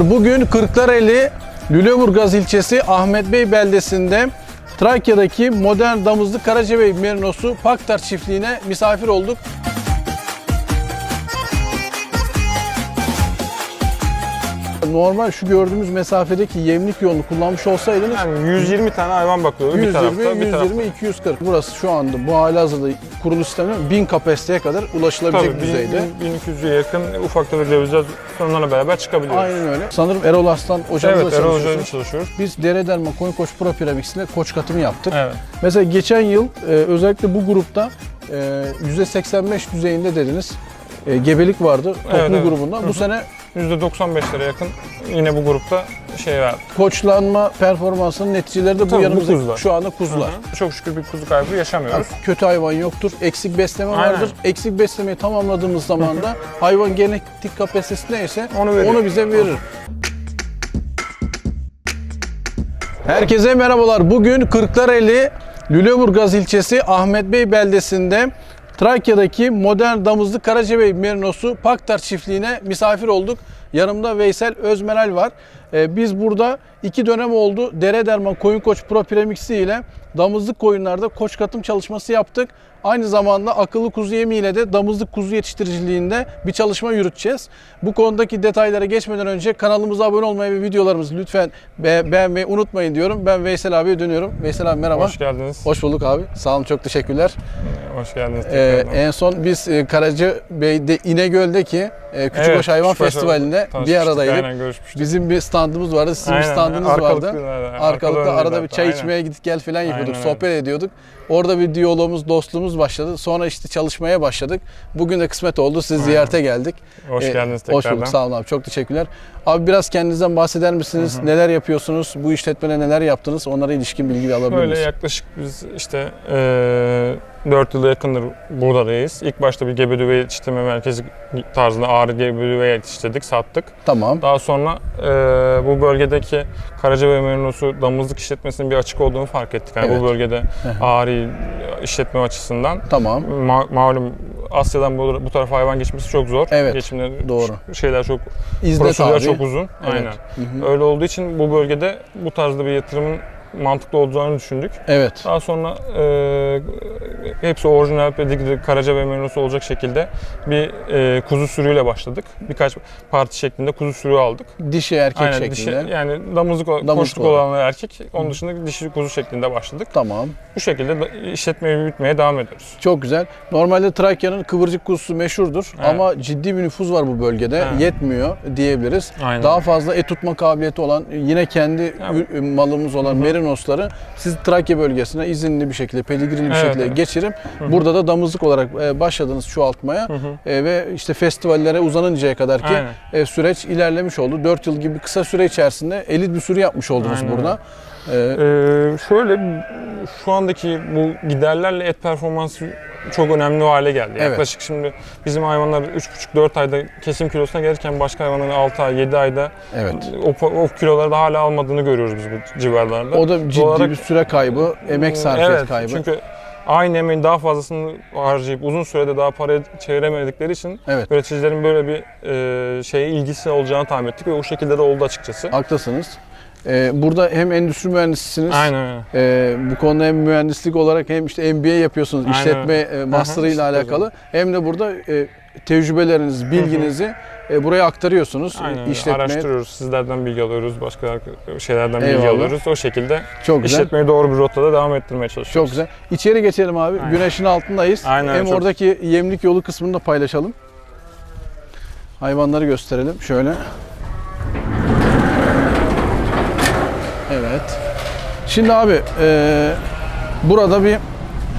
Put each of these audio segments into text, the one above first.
Bugün Kırklareli Lüleburgaz ilçesi Ahmet Bey beldesinde Trakya'daki modern damızlık Karacabey merinosu Paktar çiftliğine misafir olduk. Normal şu gördüğümüz mesafedeki yemlik yolunu kullanmış olsaydınız Yani 120 tane hayvan bakıyor bir 120, tarafta, bir 120, tarafta. 240. Burası şu anda bu hali hazırda kurulu sistemi 1000 kapasiteye kadar ulaşılabilecek Tabii düzeyde. 1200'e yakın ufak tefek revizyon sorunlarla beraber çıkabiliyoruz. Aynen öyle. Sanırım Erol Aslan hocamızla Evet, Erol Hoca'yla çalışıyorsunuz. çalışıyoruz. Biz Dere Derma Koyun Koç Pro Piramix'inde koç katımı yaptık. Evet. Mesela geçen yıl e, özellikle bu grupta e, %85 düzeyinde dediniz. E, gebelik vardı toplu Evet, evet. grubunda. Bu sene %95'lere yakın yine bu grupta şey verdik. koçlanma performansının neticeleri de bu Tabii, bu yanımızda kuzular. şu anda kuzular. Çok şükür bir kuzu kaybı yaşamıyoruz. Kötü hayvan yoktur. Eksik besleme Aynen. vardır. Eksik beslemeyi tamamladığımız zaman da hayvan genetik kapasitesi neyse Onu veriyor. onu bize verir. Herkese merhabalar. Bugün Kırklareli Lüleburgaz ilçesi Ahmet Bey beldesinde Trakya'daki modern damızlık Karacabey merinosu Paktar çiftliğine misafir olduk. Yanımda Veysel Özmeral var. Ee, biz burada iki dönem oldu. Dere Derman Koyun Koç Pro Premix'i ile damızlık koyunlarda koç katım çalışması yaptık. Aynı zamanda akıllı kuzu yemiyle de damızlık kuzu yetiştiriciliğinde bir çalışma yürüteceğiz. Bu konudaki detaylara geçmeden önce kanalımıza abone olmayı ve videolarımızı lütfen be- beğenmeyi unutmayın diyorum. Ben Veysel abiye dönüyorum. Veysel abi merhaba. Hoş geldiniz. Hoş bulduk abi. Sağ olun çok teşekkürler. Hoş geldiniz Ee, en son biz e, Karacabey'de İnegöl'deki e, Küçükbaş Evet, Hayvan Küçükbaş Festivalinde bir tanışmıştık, aradaydık. Aynen görüşmüştük. Bizim bir standımız vardı, sizin bir Aynen, standınız arkalıkta, vardı. aynen, arkalı Arkalıkta önde arada bir çay aynen. içmeye gidip gel falan yapıyorduk, Aynen sohbet ediyorduk. Orada bir diyalogumuz, dostluğumuz başladı. Sonra işte çalışmaya başladık. Bugün de kısmet oldu, sizi ziyarete geldik. Hoş Ee, geldiniz tekrardan. Hoş bulduk, sağ olun abi. Çok teşekkürler. Abi biraz kendinizden bahseder misiniz? Neler yapıyorsunuz? Bu işletmede neler yaptınız? Onlara ilişkin bilgi alabilir Böyle miyiz? yaklaşık biz işte eee 4 yıla yakındır buradayız. İlk başta bir gebe düve yetiştirme merkezi tarzında ağrı gebe düve yetiştirdik, sattık. Tamam. Daha sonra eee, bu bölgedeki Karacabey Merinosu damızlık işletmesinin bir açık olduğunu fark ettik. Yani Evet. bu bölgede hı. Ağrı işletme açısından. Tamam. Ma- malum Asya'dan bu, bu tarafa hayvan geçmesi çok zor. Evet, Geçimleri, doğru. Şeyler çok, İznet prosedürler abi. çok uzun. Evet. Aynen. Hı hı. Öyle olduğu için bu bölgede bu tarzda bir yatırımın mantıklı olacağını düşündük. Evet. Daha sonra e, hepsi orijinal pedigri Karacabey menüsü olacak şekilde bir e, kuzu sürüyle başladık. Birkaç parti şeklinde kuzu sürü aldık. Dişi erkek Aynen şeklinde. dişi, yani damızlık, Damızlık olarak. olan erkek. Onun dışında dişi kuzu şeklinde başladık. Tamam. Bu şekilde işletmeyi büyütmeye devam ediyoruz. Çok güzel. Normalde Trakya'nın kıvırcık kuzusu meşhurdur Evet. ama ciddi bir nüfus var bu bölgede. Evet. Yetmiyor diyebiliriz. Aynen. Daha fazla et tutma kabiliyeti olan yine kendi Yani- malımız olan merinosları siz Trakya bölgesine izinli bir şekilde, pedigrili bir Evet, şekilde evet. geçirip burada da damızlık olarak e, başladınız çoğaltmaya E, ve işte festivallere uzanıncaya kadar ki Aynen. e, süreç ilerlemiş oldu. 4 yıl gibi kısa süre içerisinde elit bir sürü yapmış oldunuz Aynen burada. E, Ee, şöyle şu andaki bu giderlerle et performansı çok önemli hale geldi. Evet. Yaklaşık şimdi bizim hayvanlar 3,5-4 ayda kesim kilosuna gelirken başka hayvanların 6 ay, 7 ayda evet. o, o kiloları da hala almadığını görüyoruz biz bu civarlarda. O da ciddi Doğal olarak- bir süre kaybı, emek sarfiyat evet, kaybı. Çünkü aynı emeğin daha fazlasını harcayıp uzun sürede daha paraya çeviremedikleri için Evet. üreticilerin böyle bir e, şeye ilgisi olacağını tahmin ettik ve o şekilde de oldu açıkçası. Haklısınız. Ee, burada hem endüstri mühendisisiniz. Aynen öyle. Ee, bu konuda hem mühendislik olarak hem işte MBA yapıyorsunuz, Aynen. işletme e, master'ı ile alakalı. Hem de burada e, tecrübelerinizi, bilginizi e, buraya aktarıyorsunuz. Aynen öyle. İşletmeye Araştırıyoruz, sizlerden bilgi alıyoruz, başka şeylerden bilgi Eyvallah. alıyoruz. O şekilde çok güzel. işletmeyi doğru bir rotada devam ettirmeye çalışıyoruz. Çok güzel. İçeri geçelim abi. Aynen. Güneşin altındayız. Aynen, hem çok- oradaki yemlik yolu kısmını da paylaşalım. Hayvanları gösterelim. Şöyle. Evet. Şimdi abi e, burada bir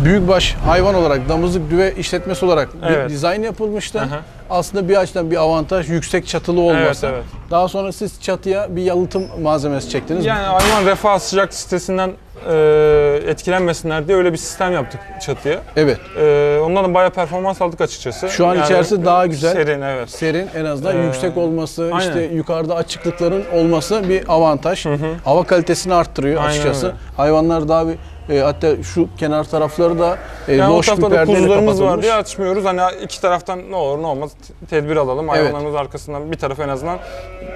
büyükbaş hayvan olarak damızlık düve işletmesi olarak bir Evet. dizayn yapılmıştı. Aha. Aslında bir açıdan bir avantaj yüksek çatılı olması. Evet, evet. Daha sonra siz çatıya bir yalıtım malzemesi çektiniz. Yani hayvan refah sıcak sitesinden e, etkilenmesinler diye öyle bir sistem yaptık çatıya. Evet. E, ondan da bayağı performans aldık açıkçası. Şu an içerisi daha güzel. Serin evet. Serin en azından Ee, yüksek olması, aynen. işte yukarıda açıklıkların olması bir avantaj. Hava kalitesini arttırıyor Aynen açıkçası. öyle. Hayvanlar daha bir E, hatta şu kenar tarafları da e, Yani loş bir perdeyle kuzularımız var kapatılmış. diye açmıyoruz. Hani iki taraftan ne olur ne olmaz tedbir alalım. Evet. Hayvanlarımız arkasından bir tarafı en azından.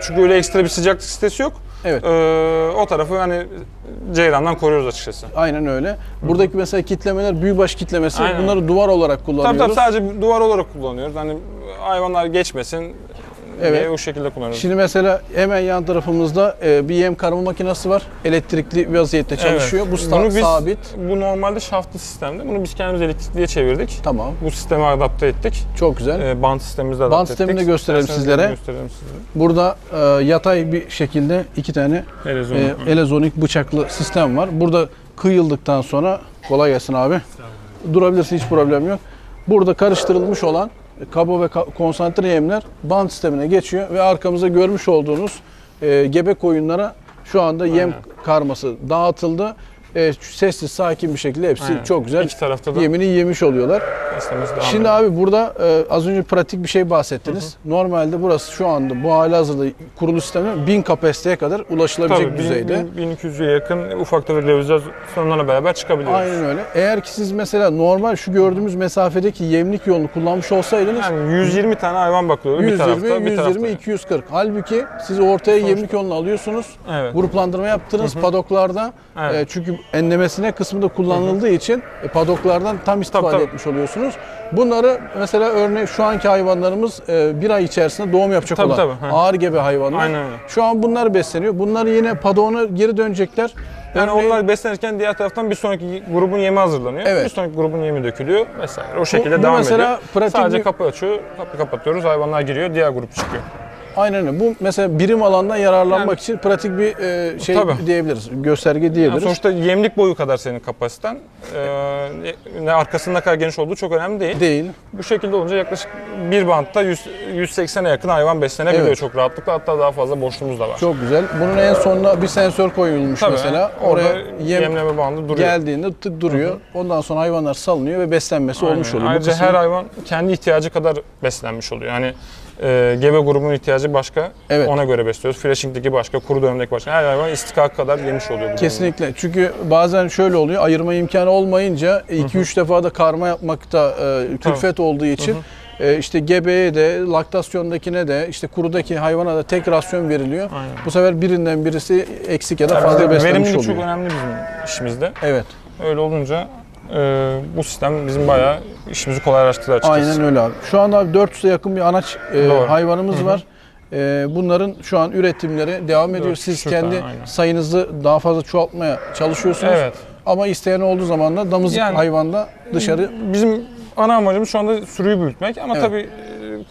Çünkü öyle ekstra bir sıcaklık sitesi yok. Evet. Ee, o tarafı hani ceyrandan koruyoruz açıkçası. Aynen öyle. Buradaki mesela kitlemeler büyükbaş kitlemesi. Aynen. Bunları duvar olarak Tabii kullanıyoruz. tabii sadece duvar olarak kullanıyoruz. Hani hayvanlar geçmesin Evet. diye o şekilde kullanıyoruz. Şimdi mesela hemen yan tarafımızda e, bir yem karma makinesi var. Elektrikli bir vaziyette çalışıyor. Bu sta- Bunu biz, sabit. Bu normalde şaftlı sistemde. Bunu biz kendimiz elektrikliye çevirdik. Tamam. Bu sisteme adapte ettik. Çok güzel. Ee, bant sistemimizi adapte Bant ettik. sistemini de gösterelim İsterseniz sizlere. Gösterelim sizlere. Burada e, yatay bir şekilde iki tane Televizyon. e, elezonik bıçaklı sistem var. Burada kıyıldıktan sonra kolay gelsin abi. Durabilirsin hiç problem yok. Burada karıştırılmış olan kaba ve ka- konsantre yemler band sistemine geçiyor ve arkamızda görmüş olduğunuz e, gebe koyunlara şu anda yem Aynen. karması dağıtıldı. E, sessiz sakin bir şekilde hepsi Aynen. çok güzel İki tarafta da yemini yemiş oluyorlar. Şimdi abi burada e, az önce pratik bir şey bahsettiniz. Normalde burası şu anda bu hali hazırda kurulu sistemler 1000 kapasiteye kadar ulaşılabilecek Tabii, düzeyde. 1200'e yakın ufak tefek revizasyonlarla beraber çıkabiliyoruz. Aynen öyle. Eğer ki siz mesela normal şu gördüğümüz mesafedeki yemlik yolunu kullanmış olsaydınız Yani 120 tane hayvan bakılıyor bir 120, tarafta, bir 120, tarafta. 240. Halbuki siz ortaya yemlik yolunu alıyorsunuz. Evet. Gruplandırma yaptınız padoklarda. Evet. E, çünkü enlemesine kısmında kullanıldığı için e, padoklardan tam istifade tabii. etmiş oluyorsunuz. Bunları mesela örneğin şu anki hayvanlarımız e, bir ay içerisinde doğum yapacak Tabii, olan tabii, ağır gebe hayvanlar. Aynen öyle. Şu an bunlar besleniyor. Bunlar yine padoğuna geri dönecekler. Yani Örneğin- onlar beslenirken diğer taraftan bir sonraki grubun yemi hazırlanıyor. Evet. Bir sonraki grubun yemi dökülüyor vesaire. O şekilde bu devam mesela ediyor. pratik Sadece bir- kapı açıyor, kapı kapatıyoruz, hayvanlar giriyor, diğer grup çıkıyor. Aynen öyle. Bu mesela birim alandan yararlanmak Yani- için pratik bir e, şey Tabii. diyebiliriz. Gösterge Yani diyebiliriz. sonuçta yemlik boyu kadar senin kapasiten. Ee, ne arkasının ne kadar geniş olduğu çok önemli değil. Değil. Bu şekilde olunca yaklaşık bir bantta 100, 180'e yakın hayvan beslenebiliyor Evet. çok rahatlıkla. Hatta daha fazla boşluğumuz da var. Çok güzel. Bunun en sonuna bir sensör koyulmuş Tabii, mesela. orada Oraya yem yemleme bandı duruyor. geldiğinde tık duruyor. Ondan sonra hayvanlar salınıyor ve beslenmesi Aynen. olmuş oluyor. Bu Ayrıca kısmı- her hayvan kendi ihtiyacı kadar beslenmiş oluyor. Yani e, gebe grubunun ihtiyacı başka, Evet. ona göre besliyoruz. Flashing'deki başka, kuru dönemdeki başka. Her hayvan istikak kadar yemiş oluyor. bu durumda. Kesinlikle. Çünkü bazen şöyle oluyor. Ayırma imkanı olmayınca 2-3 defa da karma yapmakta e, külfet olduğu için e, işte gebeye de, laktasyondakine de, işte kurudaki hayvana da tek rasyon veriliyor. Aynen. Bu sefer birinden birisi eksik ya da Yani fazla bizde beslenmiş verimlilik oluyor. çok önemli bizim işimizde. Evet. Öyle olunca e, bu sistem bizim bayağı işimizi kolaylaştırdı açıkçası. Aynen öyle abi. Şu anda abi 400'e yakın bir anaç e, Doğru. hayvanımız var. E, bunların şu an üretimleri devam ediyor. 400 Siz kendi aynen. sayınızı daha fazla çoğaltmaya çalışıyorsunuz. Evet. Ama isteyen olduğu zaman da damızlık Yani- hayvanda dışarı Bizim ana amacımız şu anda sürüyü büyütmek ama Evet. tabii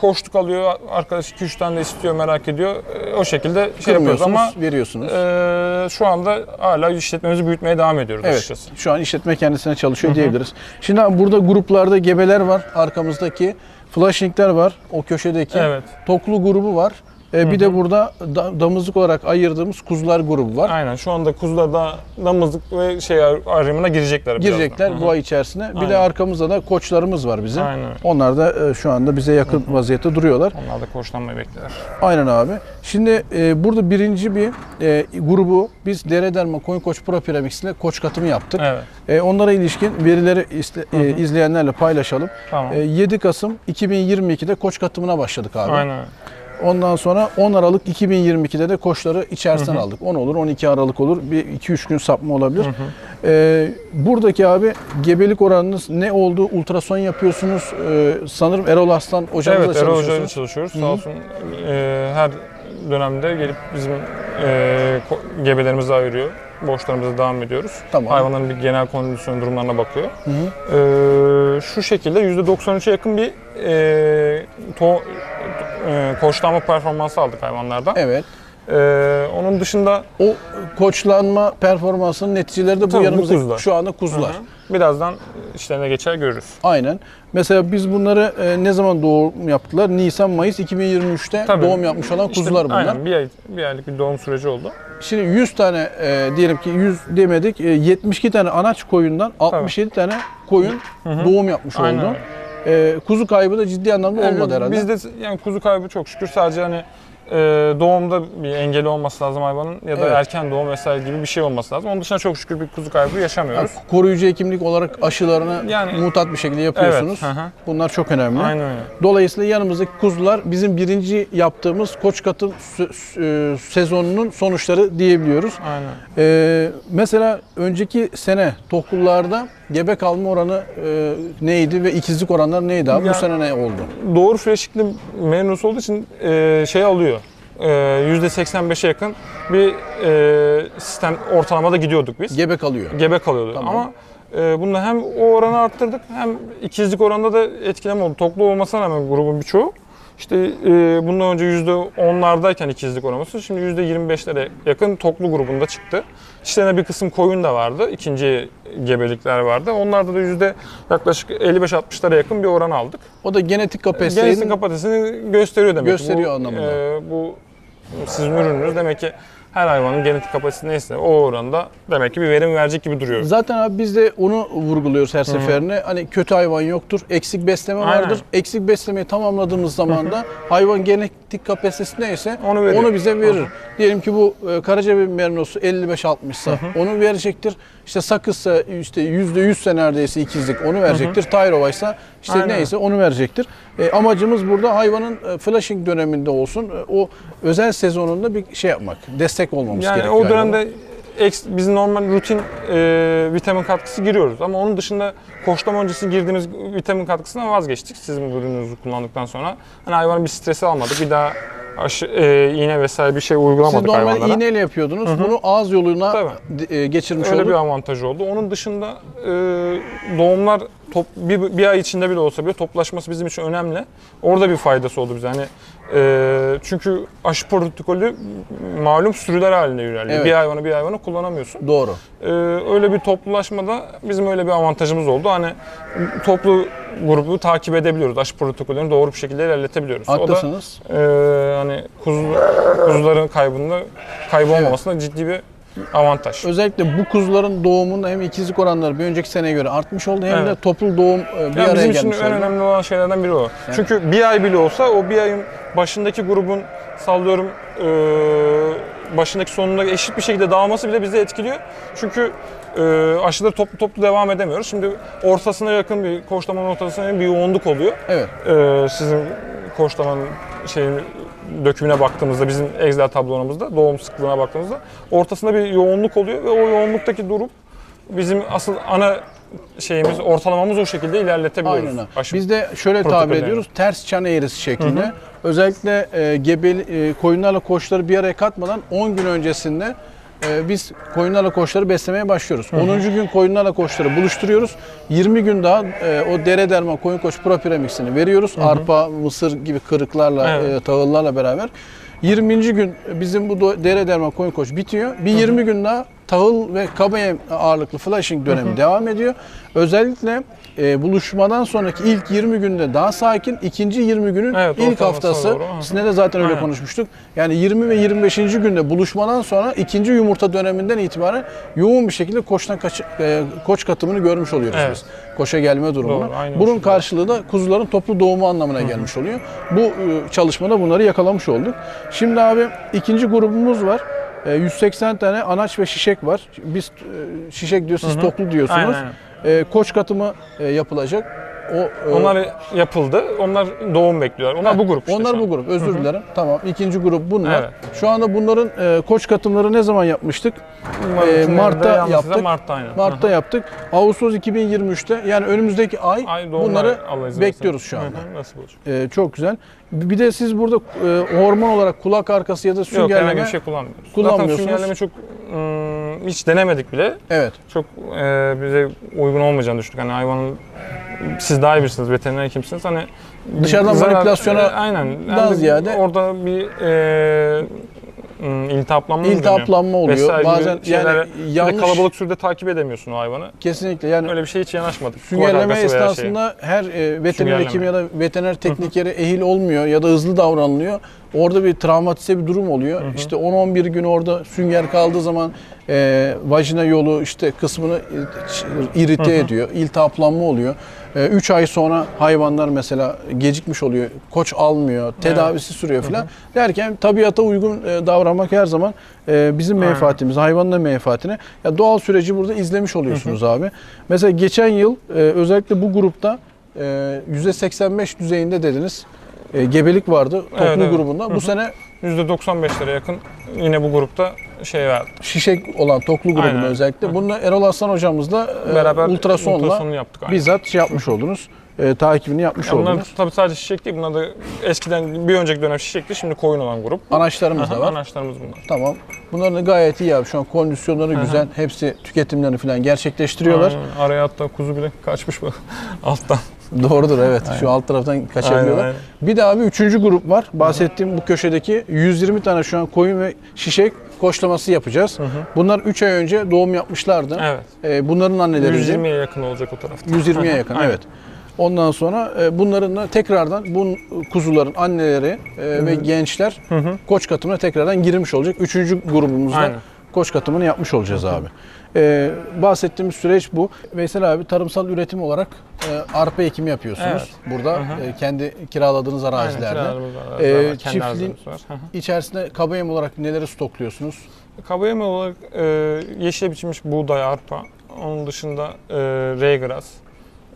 koştuk alıyor, arkadaş 2-3 tane de istiyor, merak ediyor. E, O şekilde şey yapıyoruz ama veriyorsunuz. e, şu anda hala işletmemizi büyütmeye devam ediyoruz Evet. açıkçası. Şu an işletme kendisine çalışıyor diyebiliriz. Şimdi abi burada gruplarda gebeler var. Arkamızdaki flashingler var. O köşedeki Evet. toklu grubu var. E, bir de burada da- damızlık olarak ayırdığımız kuzular grubu var. Aynen şu anda kuzular da damızlık ve şey ayrımına girecekler. Girecekler bu ay içerisine. Bir de Aynen. arkamızda da koçlarımız var bizim. Aynen. Onlar da e, şu anda bize yakın vaziyette duruyorlar. Onlar da koçlanmayı bekler. Aynen abi. Şimdi e, burada birinci bir e, grubu biz Dere Derma Koyun Koç Pro Premix'le koç katımı yaptık. Evet. E, onlara ilişkin verileri iste- e, izleyenlerle paylaşalım. Tamam. E, 7 Kasım 2022'de koç katımına başladık abi. Aynen. Ondan sonra 10 Aralık 2022'de de koçları içerisinden aldık. 10 olur, 12 Aralık olur. Bir 2-3 gün sapma olabilir. E, buradaki abi gebelik oranınız ne oldu? Ultrason yapıyorsunuz. E, sanırım Erol Aslan hocamızla Evet, Erol Hoca'yla çalışıyorsunuz. çalışıyoruz. Sağ olsun e, her dönemde gelip bizim e, gebelerimizi ayırıyor. Boşlarımıza devam ediyoruz. Tamam. Hayvanların bir genel kondisyon durumlarına bakıyor. E, şu şekilde %93'e yakın bir e, to, e, koçlanma performansı aldık hayvanlardan. Evet. E, onun dışında O koçlanma performansının neticeleri de bu Tabii, bu şu anda kuzular. birazdan işlerine geçer görürüz. Aynen. Mesela biz bunları e, ne zaman doğum yaptılar? Nisan, Mayıs 2023'te Tabii. doğum yapmış olan İşte kuzular bunlar. Aynen bir, ay, bir aylık bir doğum süreci oldu. Şimdi 100 tane e, diyelim ki 100 demedik. e, 72 tane anaç koyundan 67 tane koyun doğum yapmış Aynen oldu. öyle. E, kuzu kaybı da ciddi anlamda olmadı herhalde. Bizde yani kuzu kaybı çok şükür sadece hani e, doğumda bir engeli olması lazım hayvanın ya da Evet. erken doğum vesaire gibi bir şey olması lazım. Onun dışında çok şükür bir kuzu kaybı yaşamıyoruz. Koruyucu hekimlik olarak aşılarını Yani- mutat bir şekilde yapıyorsunuz. Evet, hı hı. Bunlar çok önemli. Aynen öyle. Dolayısıyla yanımızdaki kuzular bizim birinci yaptığımız koç katı sü- sü- sezonunun sonuçları diyebiliyoruz. Aynen. Ee, mesela önceki sene toklullarda gebe kalma oranı e, neydi ve ikizlik oranları neydi abi? Ya- Bu sene ne oldu? Doğru freşikli merinos olduğu için e, şey alıyor. E, %85'e yakın bir e, sistem ortalamada gidiyorduk biz. Gebe kalıyor. Gebe kalıyordu. Tamam. Ama e, bunda hem o oranı arttırdık hem ikizlik oranda da etkileme oldu. Toklu olmasına rağmen grubun birçoğu işte e, bundan önce %10'lardayken ikizlik oranı şimdi %25'lere yakın toklu grubunda çıktı. İşlerine bir kısım koyun da vardı. ikinci gebelikler vardı. Onlarda da yüzde yaklaşık 55-60'lara yakın bir oran aldık. O da genetik Genetik kapasitenin kapasitesini gösteriyor demek. Gösteriyor bu, anlamında. e, bu sizin ürününüz demek ki her hayvanın genetik kapasitesi neyse o oranda demek ki bir verim verecek gibi duruyor. Zaten abi biz de onu vurguluyoruz her seferinde. Hani kötü hayvan yoktur, eksik besleme Aynen. vardır. Eksik beslemeyi tamamladığımız zaman da hayvan genetik kapasitesi neyse Onu veriyor. onu bize verir. Diyelim ki bu e, Karacabey merinosu 55-60 ise onu verecektir. İşte sakızsa işte %100 ise neredeyse ikizlik onu verecektir. Tayrova ise işte Aynen. neyse onu verecektir. E, amacımız burada hayvanın e, flashing döneminde olsun. e, o özel sezonunda bir şey yapmak, destek olmamız Yani gerekiyor. o dönemde eks, biz normal rutin e, vitamin katkısı giriyoruz ama onun dışında koşlama öncesi girdiğimiz vitamin katkısından vazgeçtik sizin bu ürününüzü kullandıktan sonra. Hani hayvanın bir stresi almadık. Bir daha aşı, e, iğne vesaire bir şey Siz uygulamadık normal hayvanlara. iğneyle yapıyordunuz. Bunu ağız yoluna Tabii. e, geçirmiş Öyle olduk. bir avantajı oldu. Onun dışında e, doğumlar top, bir, bir ay içinde bile olsa bile toplaşması bizim için önemli. Orada bir faydası oldu bize. Hani e, çünkü aşı protokolü malum sürüler halinde ilerliyor. Evet. Bir hayvanı bir hayvanı kullanamıyorsun. Doğru. Ee, öyle bir toplulaşmada bizim öyle bir avantajımız oldu. Hani toplu grubu takip edebiliyoruz. Aşı protokollerini doğru bir şekilde ilerletebiliyoruz. Haklısınız. O da e, hani kuzu, kuzuların kaybında kaybı olmamasında ciddi bir avantaj. Özellikle bu kuzuların doğumunda hem ikizlik oranları bir önceki seneye göre artmış oldu hem de Evet. toplu doğum e, bir Yani araya bizim için en önemli olan şeylerden biri o. Çünkü bir ay bile olsa o bir ayın başındaki grubun sallıyorum e, başındaki sonunda eşit bir şekilde dağılması bile bizi etkiliyor. Çünkü e, aşıları toplu toplu devam edemiyoruz. Şimdi ortasına yakın bir koçlamanın ortasına bir yoğunluk oluyor. Evet. E, sizin koçlamanın şeyin dökümüne baktığımızda bizim Excel tablomuzda doğum sıklığına baktığımızda ortasında bir yoğunluk oluyor ve o yoğunluktaki durum bizim asıl ana şeyimiz ortalamamız o şekilde ilerletebiliyoruz. Aynen. Aşı Biz de şöyle tabir ediyoruz. Ters çan eğrisi şeklinde. Özellikle e, gebeli e, koyunlarla koçları bir araya katmadan 10 gün öncesinde e, biz koyunlarla koçları beslemeye başlıyoruz. 10. gün koyunlarla koçları buluşturuyoruz. 20 gün daha e, o dere derman koyun koç propiremixini veriyoruz. Arpa, mısır gibi kırıklarla, Evet. e, tahıllarla beraber. 20. gün bizim bu dere derman koyun koç bitiyor. Bir 20 gün daha tahıl ve kaba yem ağırlıklı flashing dönemi devam ediyor. Özellikle e, buluşmadan sonraki ilk 20 günde daha sakin, ikinci 20 günün Evet, ilk haftası, doğru. Sizinle de zaten öyle Aynen. konuşmuştuk. Yani 20 ve 25. günde buluşmadan sonra ikinci yumurta döneminden itibaren yoğun bir şekilde koçtan kaç, e, koç katımını görmüş oluyoruz Evet. biz. Koşa gelme. Doğru, o Bunun karşılığı da kuzuların toplu doğumu anlamına gelmiş oluyor. Bu e, çalışmada bunları yakalamış olduk. Şimdi abi ikinci grubumuz var. E, 180 tane anaç ve şişek var. Biz e, şişek diyor, siz toplu diyorsunuz. Aynen, E, koç katımı e, yapılacak. O e, Onlar yapıldı. Onlar doğum bekliyorlar. Onlar bu grup işte Onlar şu bu an. grup. Özür dilerim. Tamam. İkinci grup bunlar. Evet. Şu anda bunların e, koç katımları ne zaman yapmıştık? E, Mart'ta yaptık. Mart'ta aynen. Mart'ta yaptık. Ağustos 2023'te yani önümüzdeki ay, Ay doğumlar bunları Allah izin bekliyoruz şu anda. Hı hı, Nasıl olacak? E, çok güzel. Bir de siz burada e, hormon olarak kulak arkası ya da Yok süngerleme herhangi bir şey kullanmıyoruz. kullanmıyorsunuz. Zaten süngerleme çok ım, hiç denemedik bile. Evet. Çok e, bize uygun olmayacağını düşündük. Hani hayvanın siz daha iyi bilirsiniz, veteriner hekimsiniz. Hani Dışarıdan manipülasyona e, aynen. daha Yani ziyade- orada bir e, iltihaplanma mı İltihaplanma oluyor. Vesaire gibi Bazen şeylere- yani bir de yanlış kalabalık sürüde takip edemiyorsun o hayvanı. kesinlikle yani Öyle bir şey hiç yanaşmadık. Kulak Süngerleme arkası veya esnasında her e, veteriner Süngerleme. hekim ya da veteriner teknikeri ehil olmuyor ya da hızlı davranılıyor. Orada bir travmatize bir durum oluyor. İşte 10-11 gün orada sünger kaldığı zaman e, vajina yolu işte kısmını e, ç- irite ediyor. İltihaplanma oluyor. 3 ay sonra hayvanlar mesela gecikmiş oluyor. Koç almıyor. Tedavisi sürüyor falan. Derken tabiata uygun e, davranmak her zaman e, bizim menfaatimiz, hayvanın da menfaatine. Ya doğal süreci burada izlemiş oluyorsunuz abi. Mesela geçen yıl e, özellikle bu grupta e, %85 düzeyinde dediniz. E, gebelik vardı toplu Evet, evet. grubunda. Bu hı. sene %95'lere yakın yine bu grupta şey verdi. şişek olan toklu grubunda Aynen. özellikle. Bunu Erol Aslan hocamızla e, Beraber ultrasonla ultrasonunu yaptık. aynen. bizzat şey yapmış oldunuz. E, takibini yapmış Ya bunlar oldunuz. tabii sadece şişek değil. Bunlar da eskiden bir önceki dönem şişekti. Şimdi koyun olan grup. Anaçlarımız da var. Anaçlarımız bunlar. Tamam. Bunların da gayet iyi abi. Şu an kondisyonları güzel. Hepsi tüketimlerini falan gerçekleştiriyorlar. Aynen. Araya hatta kuzu bile kaçmış bu alttan. Doğrudur evet. Şu alt taraftan kaçabiliyorlar. Aynen, Bir de abi üçüncü grup var. Bahsettiğim bu köşedeki 120 tane şu an koyun ve şişek koçlaması yapacağız. Bunlar 3 ay önce doğum yapmışlardı. Evet. Ee, bunların anneleri 120'ye yakın olacak o tarafta. 120'ye yakın Aynen. evet. Ondan sonra e, bunların da tekrardan bu kuzuların anneleri e, ve gençler Hı hı. koç katımına tekrardan girmiş olacak. Üçüncü grubumuzda Aynen. koç katımını yapmış olacağız abi. Ee, bahsettiğimiz süreç bu. Veysel abi tarımsal üretim olarak e, arpa ekimi yapıyorsunuz. Burada Hı hı. e, kendi kiraladığınız Aynen, arazilerde. var, Ee, kendi çiftliğin- var. İçerisinde kaba yem olarak neleri stokluyorsunuz? Kaba yem olarak e, yeşile biçilmiş buğday, arpa. Onun dışında e, reygras,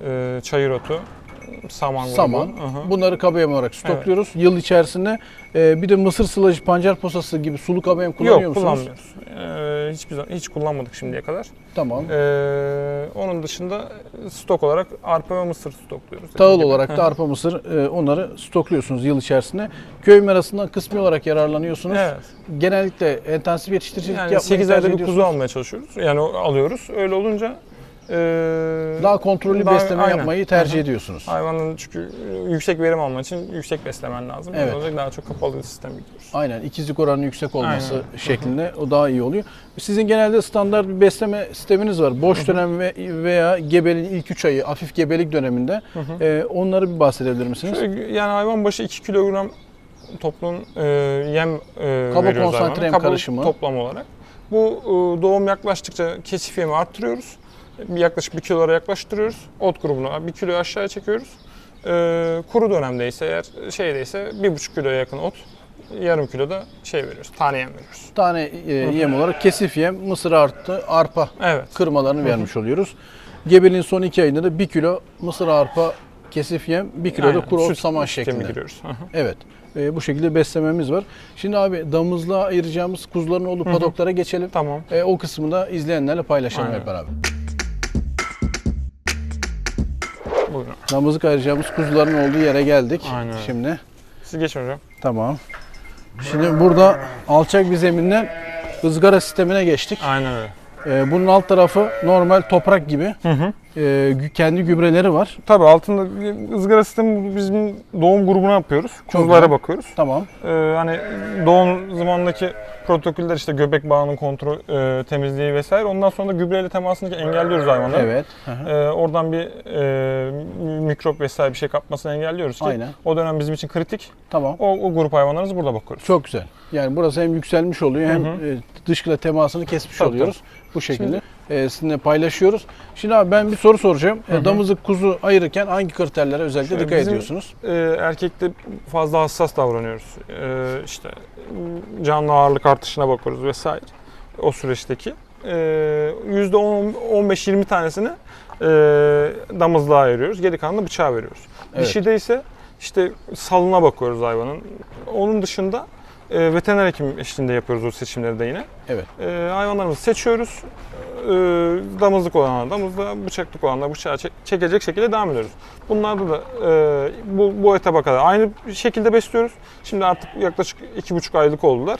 e, çayır otu, saman. Saman. Hı hı. Bunları yem olarak stokluyoruz. Yıl içerisinde e, bir de mısır sılacı, pancar posası gibi sulu yem kullanıyor Yok musunuz? kullanmıyoruz. E, hiçbir zaman hiç kullanmadık şimdiye kadar. Tamam. E, onun dışında stok olarak arpa ve mısır stokluyoruz. Tahıl olarak da arpa mısır e, onları stokluyorsunuz yıl içerisinde. Köy merasından kısmi olarak yararlanıyorsunuz. Evet. Genellikle intensif yetiştiricilik Yani yapmayı 8 tercih ayda bir kuzu almaya çalışıyoruz. Yani alıyoruz. Öyle olunca e, Daha kontrollü daha- besleme aynen. yapmayı tercih hı. ediyorsunuz. Hayvanın çünkü e, yüksek verim alman için yüksek beslemen lazım. Evet. Olacak daha çok kapalı sistem gidiyoruz. Aynen ikizlik oranının yüksek olması Aynen. şeklinde o daha iyi oluyor. Sizin genelde standart bir besleme sisteminiz var. Boş dönem ve veya gebeliğin ilk 3 ayı, hafif gebelik döneminde. E, onları bir bahsedebilir misiniz? Şöyle, yani hayvan başı 2 kilogram toplam e, yem e, Kaba veriyoruz konsantre hayvana. Kaba karışımı. toplam olarak. Bu e, doğum yaklaştıkça kesif yemi arttırıyoruz. Yaklaşık 1 kilolara yaklaştırıyoruz. Ot grubuna 1 kiloyu aşağıya çekiyoruz. E, kuru dönemdeyse eğer şeydeyse 1,5 kiloya yakın ot, yarım kilo da şey veriyoruz, tane yem veriyoruz. Tane e, yem olarak kesif yem, mısır arttı, arpa Evet. kırmalarını vermiş oluyoruz. Gebeliğin son 2 ayında da 1 kilo mısır arpa kesif yem, 1 kilo da Aynen. kuru ot Süt- saman süt yemi şeklinde. giriyoruz. Hı hı. Evet. e, bu şekilde beslememiz var. Şimdi abi damızlığa ayıracağımız kuzuların olduğu padoklara geçelim. Tamam. E, o kısmı da izleyenlerle paylaşalım Aynen. hep beraber. Buyurun. Damızlık ayıracağımız kuzuların olduğu yere geldik. Aynen. Şimdi Siz geçin hocam. tamam. Şimdi burada alçak bir zeminden ızgara sistemine geçtik. Aynen öyle. E, bunun alt tarafı normal toprak gibi. Hı hı. E, kendi gübreleri var. Tabii altında ızgara sistemi bizim doğum grubuna yapıyoruz. Kuzulara bakıyoruz. Tamam. Ee, hani doğum zamanındaki protokoller işte göbek bağının kontrol e, temizliği vesaire. Ondan sonra da gübreyle temasını engelliyoruz hayvanları. Evet. Hı hı. Ee, oradan bir e, mikrop vesaire bir şey kapmasını engelliyoruz ki Aynen. o dönem bizim için kritik. Tamam. O, o grup hayvanlarımız burada bakıyoruz. Çok güzel. Yani burası hem yükselmiş oluyor hem Hı e, dışkıyla temasını kesmiş Tabii, oluyoruz. Bu şekilde e, sizinle paylaşıyoruz. Şimdi abi ben bir soru soracağım. E, Hı hı. Damızlık kuzu ayırırken hangi kriterlere özellikle Şöyle dikkat bizim- ediyorsunuz? Ee, erkekte fazla hassas davranıyoruz. Ee, işte canlı ağırlık artışına bakıyoruz vesaire o süreçteki. Ee, %15-20 tanesini e, damızlığa ayırıyoruz. Geri kalanını bıçağa veriyoruz. Evet. Dişide ise işte salına bakıyoruz hayvanın. Onun dışında e, veteriner hekim eşliğinde yapıyoruz o seçimleri de yine. Evet. E, hayvanlarımızı seçiyoruz. E, damızlık olanlar damızlığa, bıçaklık olanlar bıçağa çek- çekecek şekilde devam ediyoruz. Bunlarda da e, bu, bu etaba kadar aynı şekilde besliyoruz. Şimdi artık yaklaşık iki buçuk aylık oldular.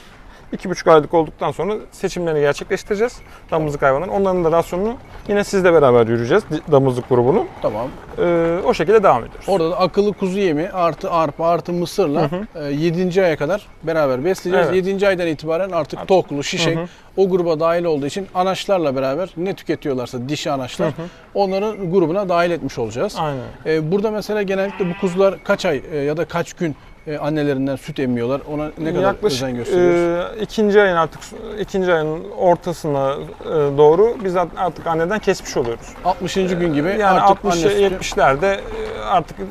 İki buçuk aylık olduktan sonra seçimlerini gerçekleştireceğiz damızlık hayvanların. Onların da rasyonunu yine sizle beraber yürüyeceğiz damızlık grubunu. Tamam. E, o şekilde devam ediyoruz. Orada da akıllı kuzu yemi artı arpa artı mısırla 7. aya kadar beraber besleyeceğiz. Evet. 7. aydan itibaren artık toklu, şişek Hı hı. o gruba dahil olduğu için anaçlarla beraber ne tüketiyorlarsa dişi anaçlar onların grubuna dahil etmiş olacağız. Aynen. Ee, burada mesela genellikle bu kuzular kaç ay e, ya da kaç gün e, annelerinden süt emmiyorlar. Ona ne kadar Yaklaşık özen gösteriyoruz? e, ikinci ayın artık ikinci ayın ortasına e, doğru biz artık anneden kesmiş oluyoruz. 60. gün gibi Yani artık 60 anne sütü 70'lerde e, artık e,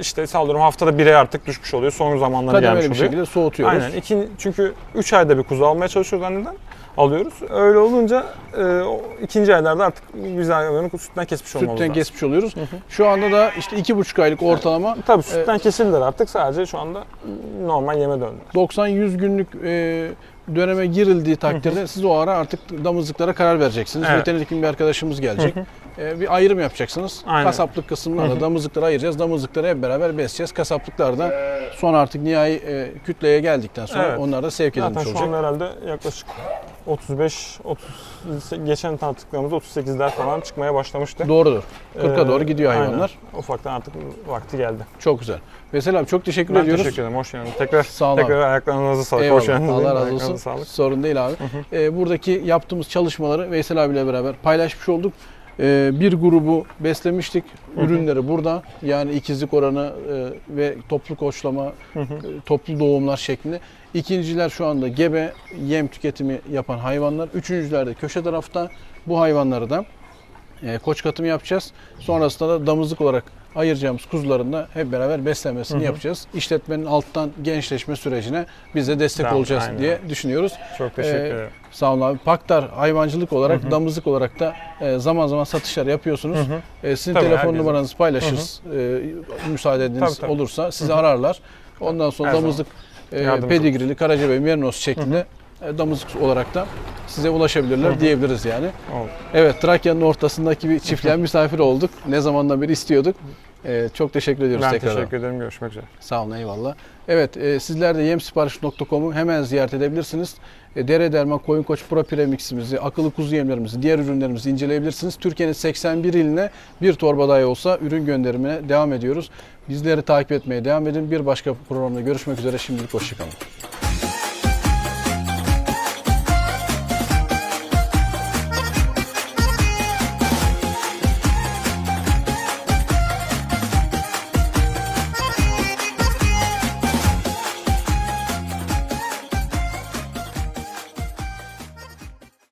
işte sallıyorum haftada 1'e artık düşmüş oluyor. Son zamanlara gelmiş kademeli bir oluyor. şekilde soğutuyoruz. Aynen. İkin, çünkü 3 ayda bir kuzu almaya çalışıyoruz anneden. Alıyoruz. Öyle olunca e, o ikinci aylarda artık biz hayvanı sütten kesmiş olmamız Sütten lazım. kesmiş oluyoruz. Şu anda da işte 2,5 aylık ortalama Tabii sütten kesildiler artık sadece şu anda normal yeme döndü. 90-100 günlük e, döneme girildiği takdirde siz o ara artık damızlıklara karar vereceksiniz. Evet. Veteriner hekim bir arkadaşımız gelecek. E, bir ayrım yapacaksınız. Aynen. Kasaplık kısımlarla damızlıkları ayıracağız. Damızlıkları hep beraber besleyeceğiz. Kasaplıklarda son artık nihai e, kütleye geldikten sonra Evet. onlar da sevk edilmiş Zaten şu olacak. anda herhalde yaklaşık 35 30 geçen tarttıklarımızda 38'ler falan çıkmaya başlamıştı. Doğrudur. 40'a Ee, doğru gidiyor aynen. hayvanlar. Ufaktan artık vakti geldi. Çok güzel. Veysel abi çok teşekkür Ben ediyoruz. teşekkür ederim. Hoş geldiniz. Tekrar Sağ olun tekrar ayaklarınıza sağlık. Eyvallah. Hoş geldiniz. Allah razı olsun. Sağlık. Sorun değil abi. Ee, buradaki yaptığımız çalışmaları Veysel abiyle beraber paylaşmış olduk. Ee, bir grubu beslemiştik. Ürünleri burada. Yani ikizlik oranı e, ve toplu koçlama, e, toplu doğumlar şeklinde. İkinciler şu anda gebe, yem tüketimi yapan hayvanlar. Üçüncüler de köşe tarafta. Bu hayvanları da e, koç katımı yapacağız. Sonrasında da damızlık olarak ayıracağımız kuzuların da hep beraber beslenmesini yapacağız. İşletmenin alttan gençleşme sürecine biz de destek Tamam, olacağız aynen. diye düşünüyoruz. Çok teşekkür Ee, ederim. Sağ olun abi. Paktar hayvancılık olarak, damızlık olarak da e, zaman zaman satışlar yapıyorsunuz. E, sizin Tabii, telefon numaranızı paylaşırız. E, müsaade ediniz Tabii, tabii. olursa sizi ararlar. Ondan sonra Her zaman. Damızlık, e, pedigrili, Karacabey, Merinos şeklinde e, damızlık olarak da size ulaşabilirler diyebiliriz yani. Oldu. Evet, Trakya'nın ortasındaki bir çiftliğe misafir olduk. Ne zamandan beri istiyorduk. E, çok teşekkür ediyoruz Ben tekrar. teşekkür ederim. Görüşmek üzere. Sağ olun eyvallah. Evet e, sizler de yemsipariş.com'u hemen ziyaret edebilirsiniz. E, Dere Derman Koyun Koç Pro Premix'imizi, akıllı kuzu yemlerimizi, diğer ürünlerimizi inceleyebilirsiniz. Türkiye'nin 81 iline bir torba dahi olsa ürün gönderimine devam ediyoruz. Bizleri takip etmeye devam edin. Bir başka programda görüşmek üzere. Şimdilik hoşçakalın.